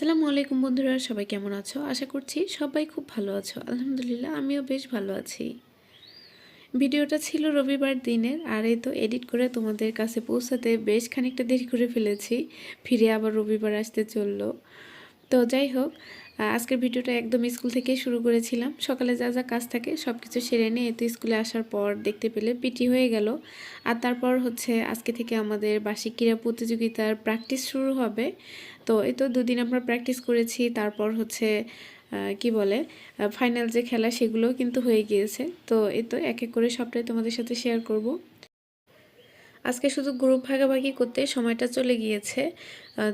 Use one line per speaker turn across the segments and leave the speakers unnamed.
সবাই কেমন আছো? আশা করছি সবাই খুব ভালো আছো। আলহামদুলিল্লাহ, আমিও বেশ ভালো আছি। ভিডিওটা ছিল রবিবার দিনের, আর এই তো এডিট করে তোমাদের কাছে পৌঁছাতে বেশ খানিকটা দেরি করে ফেলেছি। ফিরে আবার রবিবার আসতে চলল। তো যাই হোক আজকের ভিডিওটা একদম স্কুল থেকে শুরু করেছিলাম। সকালে যা যা কাজ থাকে সব কিছু সেরে নিয়ে এতে স্কুলে আসার পর দেখতে পেলে পিটি হয়ে গেল। আর তারপর হচ্ছে আজকে থেকে আমাদের বার্ষিক ক্রীড়া প্রতিযোগিতার প্র্যাকটিস শুরু হবে। তো এই তো দুদিন আমরা প্র্যাকটিস করেছি, তারপর হচ্ছে কি বলে ফাইনাল যে খেলা সেগুলোও কিন্তু হয়ে গিয়েছে। তো এই তো এক এক করে সবটাই তোমাদের সাথে শেয়ার করব। আজকে শুধু গ্রুপ ভাগাভাগি করতে সময়টা চলে গিয়েছে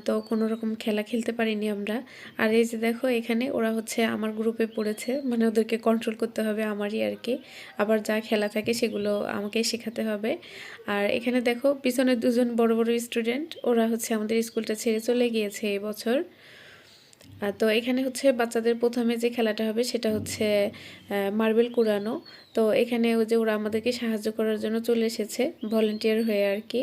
তো কোনো রকম খেলা খেলতে পারিনি আমরা। আর এই যে দেখো, এখানে ওরা হচ্ছে আমার গ্রুপে পড়েছে মানে ওদেরকে কন্ট্রোল করতে হবে আমারই আর কি। আবার যা খেলা থাকে সেগুলো আমাকে শেখাতে হবে। আর এখানে দেখো, পিছনে দুজন বড় বড় স্টুডেন্ট ওরা হচ্ছে আমাদের স্কুলটা ছেড়ে চলে গিয়েছে এবছর বছর। তো এখানে হচ্ছে বাচ্চাদের প্রথমে যে খেলাটা হবে সেটা হচ্ছে মার্বেল কুড়ানো। তো এখানে ওই যে ওরা আমাদেরকে সাহায্য করার জন্য চলে এসেছে, ভলেন্টিয়ার হয়ে আর কি।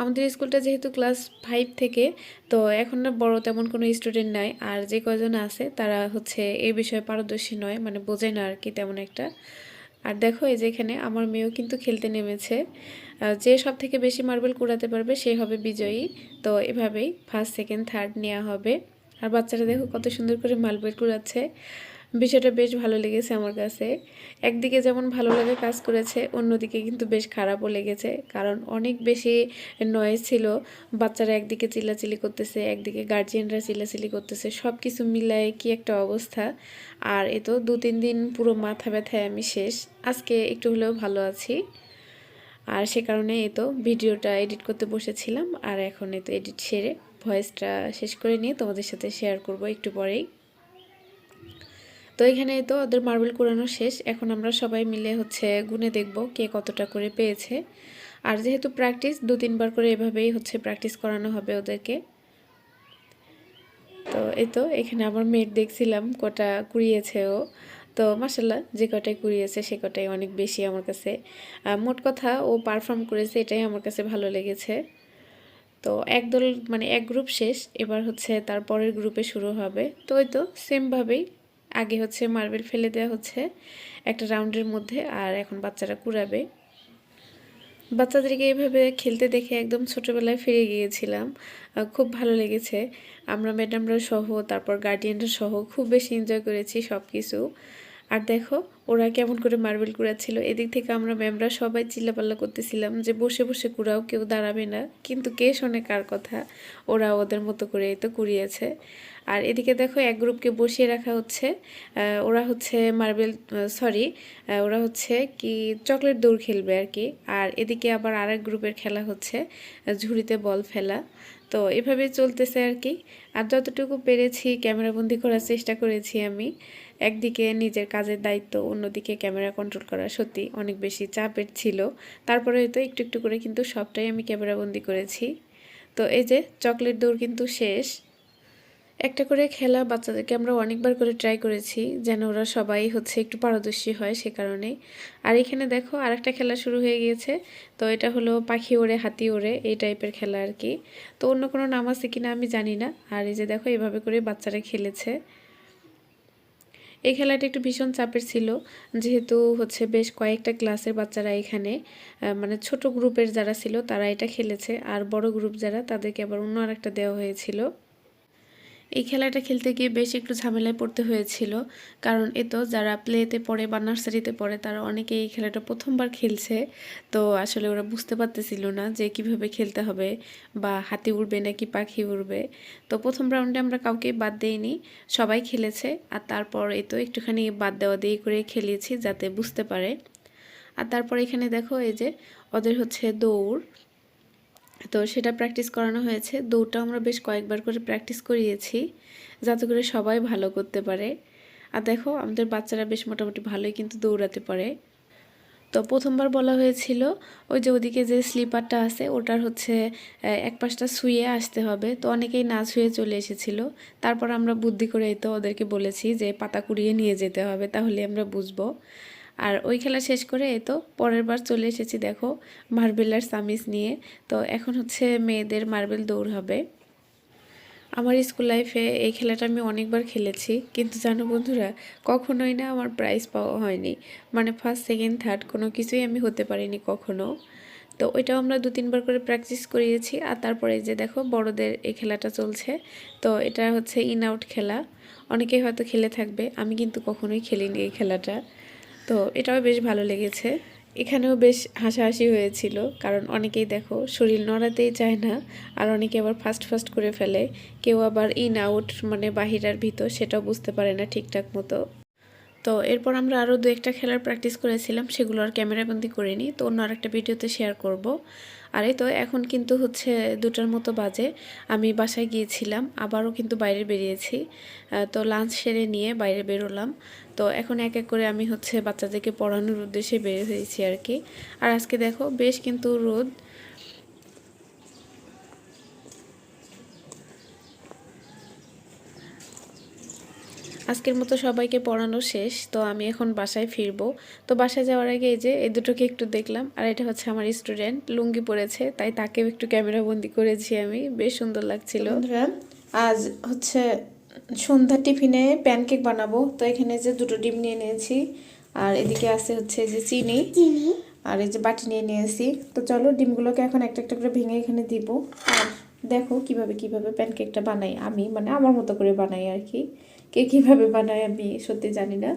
আমাদের স্কুলটা যেহেতু ক্লাস ফাইভ থেকে, তো এখন না বড় তেমন কোনো স্টুডেন্ট নাই। আর যে কয়জন আছে, তারা হচ্ছে এই বিষয়ে পারদর্শী নয় মানে বোঝে না আর কি তেমন একটা। আর দেখো, এই যে এখানে আমার মেয়েও কিন্তু খেলতে নেমেছে। যে সব থেকে বেশি মার্বেল কুড়াতে পারবে সে হবে বিজয়ী। তো এভাবেই ফার্স্ট, সেকেন্ড, থার্ড নেওয়া হবে। আর বাচ্চারা দেখো কত সুন্দর করে মালবেল কুড়াচ্ছে বিষয়টা বেশ ভালো লেগেছে আমার কাছে। একদিকে যেমন ভালো লাগে কাজ করেছে, অন্যদিকে কিন্তু বেশ খারাপও লেগেছে। কারণ অনেক বেশি নয়েজ ছিল, বাচ্চারা একদিকে চিল্লাচিল্লি করতেছে, একদিকে গার্জিয়ানরা চিল্লাচিলি করতেছে সব কিছু মিলায় কি একটা অবস্থা। আর এ তো দু তিন দিন পুরো মাথা ব্যথায় আমি শেষ। আজকে একটু হলেও ভালো আছি। আর সে কারণে এ তো ভিডিওটা এডিট করতে বসেছিলাম, আর এখন এ তো এডিট সেরে ভয়েসটা শেষ করে নিয়ে তোমাদের সাথে শেয়ার করব একটু পরেই। তো এখানে তো ওদের মার্বেল কুড়ানো শেষ। এখন আমরা সবাই মিলে হচ্ছে গুনে দেখব কে কতটা করে পেয়েছে। আর যেহেতু প্র্যাকটিস দু তিনবার করে এভাবেই হচ্ছে প্র্যাকটিস করানো হবে ওদেরকে। তো এই তো, এখানে আমার মেয়ের দেখছিলাম কটা কুড়িয়েছে ও। তো মাসাল্লাহ যে কটাই কুড়িয়েছে সে কটাই অনেক বেশি আমার কাছে। মোট কথা ও পারফর্ম করেছে, এটাই আমার কাছে ভালো লেগেছে। তো একদল মানে এক গ্রুপ শেষ, এবার হচ্ছে তার পরের গ্রুপে শুরু হবে। তো ওই তো সেমভাবেই আগে হচ্ছে মার্বেল ফেলে দেওয়া হচ্ছে একটা রাউন্ডের মধ্যে, আর এখন বাচ্চারা কুড়াবে। বাচ্চাদেরকে এইভাবে খেলতে দেখে একদম ছোটোবেলায় ফিরে গিয়েছিলাম। খুব ভালো লেগেছে। আমরা ম্যাডামরা সহ, তারপর গার্ডিয়ানরা সহ খুব বেশি এনজয় করেছি সব কিছু আর দেখো, ওরা কেমন করে মার্বেল কুড়াচ্ছিল। এদিক থেকে আমরা ম্যামরা সবাই চিল্লাপাল্লা করতেছিলাম যে বসে বসে কুড়াও, কেউ দাঁড়াবে না। কিন্তু কে শোনে কার কথা? ওরা ওদের মতো করে এই তো কুড়িয়েছে। আর এদিকে দেখো, এক গ্রুপকে বসিয়ে রাখা হচ্ছে। ওরা হচ্ছে মার্বেল সরি ওরা হচ্ছে কি চকলেট দৌড় খেলবে আর কি। আর এদিকে আবার আরেক গ্রুপের খেলা হচ্ছে ঝুড়িতে বল ফেলা। তো এভাবে চলতেছে আর কি। আর যতটুকু পেরেছি ক্যামেরাবন্দি করার চেষ্টা করেছি আমি, একদিকে নিজের কাজের দায়িত্ব, অন্যদিকে ক্যামেরা কন্ট্রোল করা সত্যি অনেক বেশি চাপের ছিল। তারপরে হয়তো একটু একটু করে কিন্তু সবটাই আমি ক্যামেরা বন্দি করেছি। তো এই যে চকলেট দৌড় কিন্তু শেষ। একটা করে খেলা বাচ্চাদেরকে আমরা অনেকবার করে ট্রাই করেছি, যেন ওরা সবাই হচ্ছে একটু পারদর্শী হয় সে কারণে আর এখানে দেখো আরেকটা খেলা শুরু হয়ে গিয়েছে, তো এটা হলো পাখি ওড়ে, হাতি ওড়ে, এই টাইপের খেলা আর কি। তো অন্য কোনো নাম আছে কিনা আমি জানি না, আর এই যে দেখো এভাবে করে বাচ্চারা খেলেছে। এই খেলাটা একটু ভীষণ চাপের ছিল, যেহেতু হচ্ছে বেশ কয়েকটা ক্লাসের বাচ্চারা এখানে মানে ছোট গ্রুপের যারা ছিল তারা এটা খেলেছে, আর বড় গ্রুপ যারা তাদেরকে আবার অন্য আরেকটা দেওয়া হয়েছিল। এই খেলাটা খেলতে গিয়ে বেশ একটু ঝামেলায় পড়তে হয়েছিল। কারণ এ তো যারা প্লেতে পড়ে বা নার্সারিতে পড়ে, তারা অনেকে এই খেলাটা প্রথমবার খেলছে। তো আসলে ওরা বুঝতে পারতেছিল না যে কীভাবে খেলতে হবে বা হাতি উড়বে নাকি পাখি উড়বে। তো প্রথম রাউন্ডে আমরা কাউকে বাদ দেইনি, সবাই খেলেছে। আর তারপর এ তো একটুখানি বাদ দেওয়া দিয়ে করে খেলিয়েছি যাতে বুঝতে পারে। আর তারপর এখানে দেখো এই যে ওদের হচ্ছে দৌড়। তো সেটা প্র্যাকটিস করানো হয়েছে। দৌড়টা আমরা বেশ কয়েকবার করে প্র্যাকটিস করিয়েছি, যাতে করে সবাই ভালো করতে পারে। আর দেখো, আমাদের বাচ্চারা বেশ মোটামুটি ভালোই কিন্তু দৌড়াতে পারে। তো প্রথমবার বলা হয়েছিল, ওই যে ওদিকে যে স্লিপারটা আছে, ওটার হচ্ছে এক পাশটা শুয়ে আসতে হবে। তো অনেকেই না শুয়ে চলে এসেছিল। তারপর আমরা বুদ্ধি করে তো ওদেরকে বলেছি যে পাতা কুড়িয়ে নিয়ে যেতে হবে, তাহলে আমরা বুঝব। আর ওই খেলা শেষ করে এই তো পরের বার চলে এসেছি, দেখো মার্বেল আর সামিস নিয়ে। তো এখন হচ্ছে মেয়েদের মার্বেল দৌড় হবে। আমার স্কুল লাইফে এই খেলাটা আমি অনেকবার খেলেছি, কিন্তু জানো বন্ধুরা, কখনোই না আমার প্রাইজ পাওয়া হয়নি। মানে ফার্স্ট সেকেন্ড থার্ড কোনো কিছুই আমি হতে পারিনি কখনো। তো ওইটাও আমরা দু, তিনবার করে প্র্যাকটিস করিয়েছি, আর তারপরে যে দেখো বড়দের এই খেলাটা চলছে। তো এটা হচ্ছে ইন আউট খেলা। অনেকেই হয়তো খেলে থাকবে, আমি কিন্তু কখনোই খেলিনি এই খেলাটা। তো এটাও বেশ ভালো লেগেছে। এখানেও বেশ হাসাহাসি হয়েছিল, কারণ অনেকেই দেখো শরীর নড়াতেই চায় না, আর অনেকে আবার ফাস্ট ফাস্ট করে ফেলে। কেউ আবার ইন আউট মানে বাহির আর ভিতর সেটাও বুঝতে পারে না ঠিকঠাক মতো। তো এরপর আমরা আরও দু একটা খেলার প্র্যাকটিস করেছিলাম, সেগুলো আর ক্যামেরাবন্দি করিনি, তো অন্য আরেকটা ভিডিওতে শেয়ার করব। আর এই তো এখন কিন্তু হচ্ছে দুটার মতো বাজে, আমি বাসায় গিয়েছিলাম, আবারও কিন্তু বাইরে বেরিয়েছি তো লাঞ্চ সেরে নিয়ে বাইরে বেরোলাম, তো এখন এক এক করে আমি হচ্ছে বাচ্চাদেরকে পড়ানোর উদ্দেশ্যে বের হয়েছি আর কি। আর আজকে দেখো বেশ কিন্তু রোদ আজকের মতো সবাইকে পড়ানো শেষ তো আমি এখন বাসায় ফিরবো। তো বাসায় যাওয়ার আগে এই যে এই দুটোকে একটু দেখলাম আর এটা হচ্ছে আমার স্টুডেন্ট লুঙ্গি পরেছে তাই তাকেও একটু ক্যামেরা বন্দি করেছি আমি বেশ সুন্দর লাগছিল।
আজ হচ্ছে সন্ধ্যা টিফিনে প্যানকেক বানাবো তো এখানে যে দুটো ডিম নিয়ে নিয়েছি আর এদিকে আছে হচ্ছে যে চিনি। আর এই যে বাটি নিয়ে নিয়েছি। তো চলো ডিমগুলোকে এখন একটা একটা করে ভেঙে এখানে দিব। আর দেখো কীভাবে কীভাবে প্যানকেকটা বানাই আমি মানে আমার মতো করে বানাই আর কি কে কীভাবে বানাই আমি সত্যি জানি না।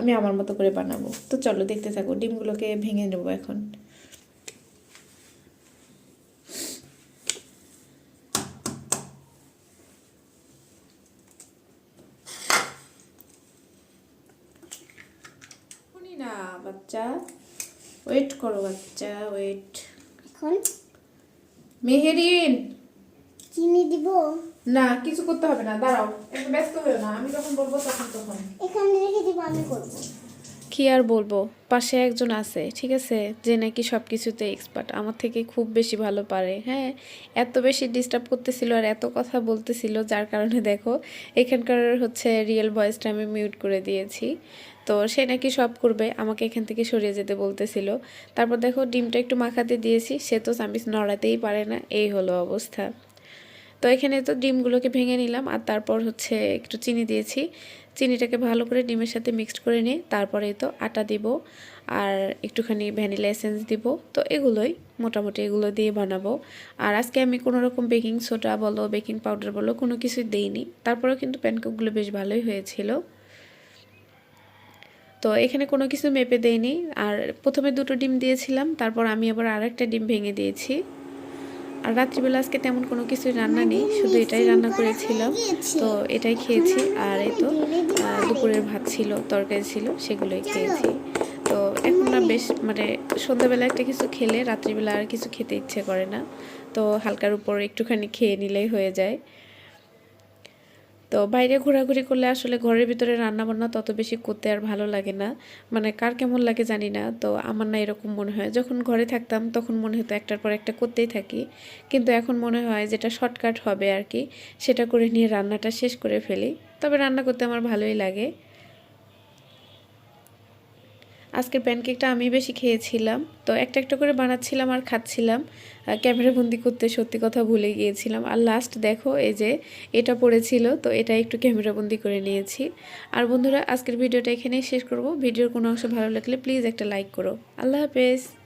আমি আমার মতো করে বানাবো। তো চলো দেখতে থাকো ডিমগুলোকে ভেঙে নেব এখন। শুনি না বাচ্চা। ওয়েট করো বাচ্চা ওয়েট
এখন?
মেহেরিন!
চিনি দিব?
না কিছু করতে হবে না দাঁড়াও একটু ব্যস্ত হয়েও না আমি যখন বলব তখন তখন।
এখানে রেখে দিব আমি করব।
কি আর বলব পাশে একজন আছে ঠিক আছে যে নাকি সব কিছুতে এক্সপার্ট আমার থেকে খুব বেশি ভালো পারে হ্যাঁ? এত বেশি ডিস্টার্ব করতেছিল আর এত কথা বলতেছিল যার কারণে দেখো এখানকার হচ্ছে রিয়েল ভয়েসটা আমি মিউট করে দিয়েছি। তো সে নাকি সব করবে আমাকে এখান থেকে সরিয়ে যেতে বলতেছিল। তারপর দেখো ডিমটা একটু মাখাতে দিয়েছি সে তো চামিচ নড়াতেই পারে না এই হলো অবস্থা। তো এখানে তো ডিমগুলোকে ভেঙে নিলাম আর তারপর হচ্ছে একটু চিনি দিয়েছি। চিনিটাকে ভালো করে ডিমের সাথে মিক্সড করে নিয়ে তারপরে তো আটা দিব আর একটুখানি ভ্যানিলা এসেন্স দিব। তো এগুলোই, মোটামুটি এগুলো দিয়ে বানাবো। আর আজকে আমি কোনো রকম বেকিং সোডা বলো, বেকিং পাউডার বলো, কোনো কিছুই দেইনি। তারপরেও কিন্তু প্যানকেকগুলো বেশ ভালোই হয়েছিল। তো এখানে কোনো কিছু মেপে দেইনি। আর প্রথমে দুটো ডিম দিয়েছিলাম, তারপর আমি আবার আরেকটা ডিম ভেঙে দিয়েছি। আর রাত্রিবেলা আজকে তেমন কোনো কিছু রান্না নেই, শুধু এটাই রান্না করেছিলাম। তো এটাই খেয়েছি, আর এই তো দুপুরের ভাত ছিল, তরকারি ছিল, সেগুলোই খেয়েছি। তো এখন না বেশ মানে সন্ধ্যাবেলা একটা কিছু খেলে রাত্রিবেলা আর কিছু খেতে ইচ্ছে করে না। তো হালকার উপর একটুখানি খেয়ে নিলেই হয়ে যায়। তো বাইরে ঘোরাঘুরি করলে আসলে ঘরের ভিতরে রান্নাবান্না তত বেশি করতে আর ভালো লাগে না। মানে কার কেমন লাগে জানি না, তো আমার না এরকম মনে হয়। যখন ঘরে থাকতাম তখন মনে হতো একটার পর একটা করতেই থাকি। কিন্তু এখন মনে হয় যেটা শর্টকাট হবে আর কি, সেটা করে নিয়ে রান্নাটা শেষ করে ফেলি। তবে রান্না করতে আমার ভালোই লাগে। আজকের প্যানকেকটা আমি বেশি খেয়েছিলাম। তো একটা একটা করে বানাচ্ছিলাম আর খাচ্ছিলাম। ক্যামেরা বন্দি করতে সত্যি কথা ভুলে গিয়েছিলাম। আর লাস্ট দেখো, এই যে এটা পড়েছিল, তো এটা একটু ক্যামেরা বন্দি করে নিয়েছি। আর বন্ধুরা, আজকের ভিডিওটা এখানেই শেষ করব। ভিডিওর কোনো অংশ ভালো লাগলে প্লিজ একটা লাইক করো। আল্লাহ হাফেজ।